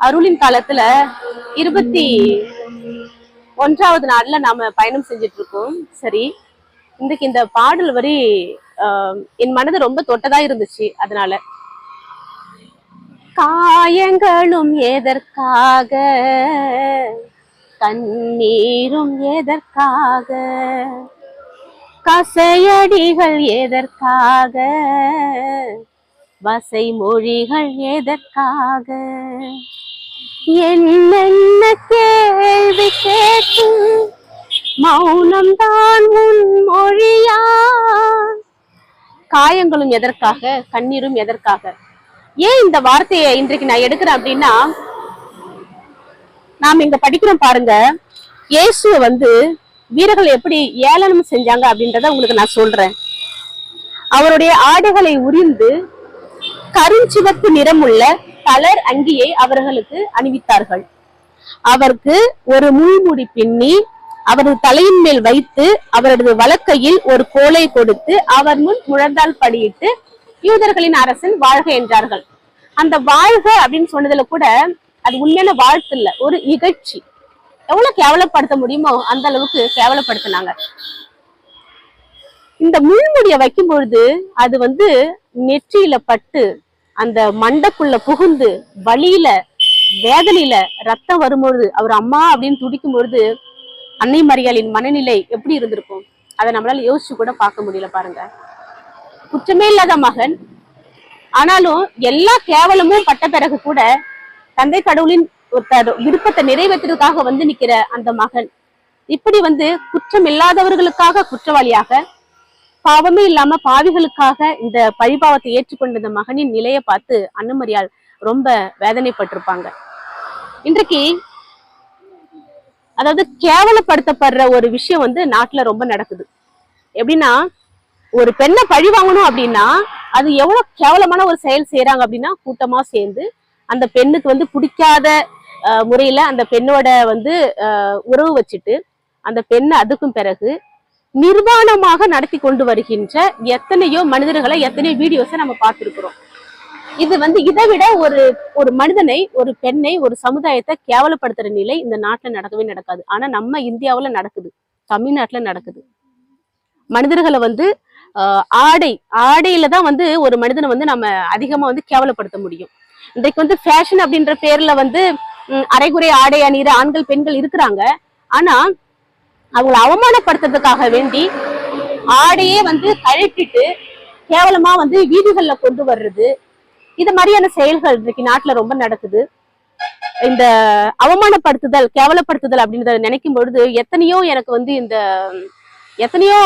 அருளின் காலத்துல இருபத்தி ஒன்றாவது நாள்ல நாம பயணம் செஞ்சுட்டு இருக்கோம் சரி இன்றைக்கு இந்த பாடல் வரி ஆஹ், என் மனது ரொம்ப தொட்டதா இருந்துச்சு அதனால. காயங்களும் எதற்காக? கண்ணீரும் எதற்காக? கசையடிகள் எதற்காக? வசை மொழிகள் எதற்காக? என்னென்ன கேள்வி கேட்கும் மௌனம்தான் உன் மொழியா? காயங்களும் எதற்காக? கண்ணீரும் எதற்காக? ஏன் இந்த வார்த்தையை இன்றைக்கு நான் எடுக்கிறேன் அப்படின்னா நாம் இங்க படிக்கிறோம் பாருங்க. இயேசுவை வந்து வீரர்கள் எப்படி ஏளனம் செஞ்சாங்க அப்படின்றத உங்களுக்கு நான் சொல்றேன். அவருடைய ஆடைகளை உரிந்து கருஞ்சிவப்பு நிறமுள்ள பலர் அங்கியை அவர்களுக்கு அணிவித்தார்கள். அவருக்கு ஒரு முள்முடி பின்னி அவரது தலையின் மேல் வைத்து அவரது வழக்கையில் ஒரு கோலை கொடுத்து அவர் முன் முழந்தால் படியிட்டு யூதர்களின் அரசன் வாழ்க என்றார்கள். அந்த வாழ்க அப்படின்னு சொன்னதுல கூட அது உண்மையான வாழ்த்து இல்ல ஒரு இகழ்ச்சி. எவ்வளவு கேவலப்படுத்த முடியுமோ அந்த அளவுக்கு கேவலப்படுத்தினாங்க. இந்த முள்முடிய வைக்கும் பொழுது அது வந்து நெற்றியில பட்டு அந்த மண்டக்குள்ள புகுந்து வழியில வேதனையில ரத்தம் வரும்பொழுது அவர் அம்மா அப்படின்னு துடிக்கும் பொழுது அன்னை மரியாளின் மனநிலை எப்படி இருந்திருக்கும்? அதை நம்மளால யோசிச்சு கூட பார்க்க முடியல பாருங்க. குற்றமே இல்லாத மகன். ஆனாலும் எல்லா கேவலமும் பட்ட பிறகு கூட தந்தை கடவுளின் விருப்பத்தை நிறைவேற்றுறதுக்காக வந்து நிக்கிற அந்த மகன். இப்படி வந்து குற்றம் இல்லாதவர்களுக்காக குற்றவாளியாக பாவமே இல்லாம பாவிகளுக்காக இந்த பழிபாவத்தை ஏற்றுக்கொண்ட இந்த மகனின் நிலையை பார்த்து அன்னமரியால் ரொம்ப வேதனைப்பட்டிருப்பாங்க. இன்றைக்கு அதாவது கேவலப்படுத்தப்படுற ஒரு விஷயம் வந்து நாட்டுல ரொம்ப நடக்குது. எப்படின்னா ஒரு பெண்ணை பழி வாங்கணும் அப்படின்னா அது எவ்வளவு கேவலமான ஒரு செயல் செய்யறாங்க அப்படின்னா கூட்டமா சேர்ந்து அந்த பெண்ணுக்கு வந்து பிடிக்காத முறையில அந்த பெண்ணோட வந்து உறவு வச்சுட்டு அந்த பெண் அதுக்கும் பிறகு நிர்வாணமாக நடத்தி கொண்டு வருகின்ற எத்தனையோ மனிதர்களை எத்தனையோ வீடியோஸை நம்ம பார்த்திருக்கிறோம். இது வந்து இதை விட ஒரு ஒரு மனிதனை ஒரு பெண்ணை ஒரு சமுதாயத்தை கேவலப்படுத்துற நிலை இந்த நாட்டுல நடக்கவே நடக்காது. ஆனா நம்ம இந்தியாவுல நடக்குது. தமிழ்நாட்டுல நடக்குது. மனிதர்களை வந்து ஆஹ், ஆடை ஆடையில தான் வந்து ஒரு மனிதனை வந்து நம்ம அதிகமா வந்து கேவலப்படுத்த முடியும். இன்றைக்கு வந்து ஃபேஷன் அப்படின்ற பேர்ல வந்து அரைகுறை ஆடை அணிகிற ஆண்கள் பெண்கள் இருக்கிறாங்க. ஆனா அவங்களை அவமானப்படுத்துறதுக்காக வேண்டி ஆடையே வந்து கழட்டிட்டு கேவலமா வந்து வீடுகள்ல கொண்டு வர்றது இது மாதிரியான செயல்கள் இன்னைக்கு நாட்டுல ரொம்ப நடக்குது. இந்த அவமானப்படுத்துதல் கேவலப்படுத்துதல் அப்படின்றத நினைக்கும் பொழுது எத்தனையோ எனக்கு வந்து இந்த எத்தனையோ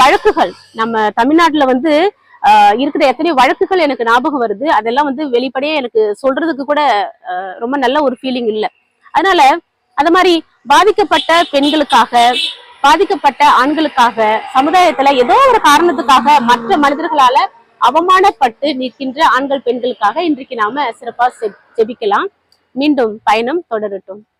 வழக்குகள் நம்ம தமிழ்நாட்டுல வந்து இருக்கிற எத்தனையோ வழக்குகள் எனக்கு ஞாபகம் வருது. அதெல்லாம் வந்து வெளிப்படையே எனக்கு சொல்றதுக்கு கூட ஆஹ், ரொம்ப நல்ல ஒரு ஃபீலிங் இல்லை. அதனால அது மாதிரி பாதிக்கப்பட்ட பெண்களுக்காக பாதிக்கப்பட்ட ஆண்களுக்காக சமுதாயத்துல ஏதோ ஒரு காரணத்துக்காக மற்ற மனிதர்களால அவமானப்பட்டு நிற்கின்ற ஆண்கள் பெண்களுக்காக இன்றைக்கு நாம சிறப்பா செப்- மீண்டும் பயணம் தொடரட்டும்.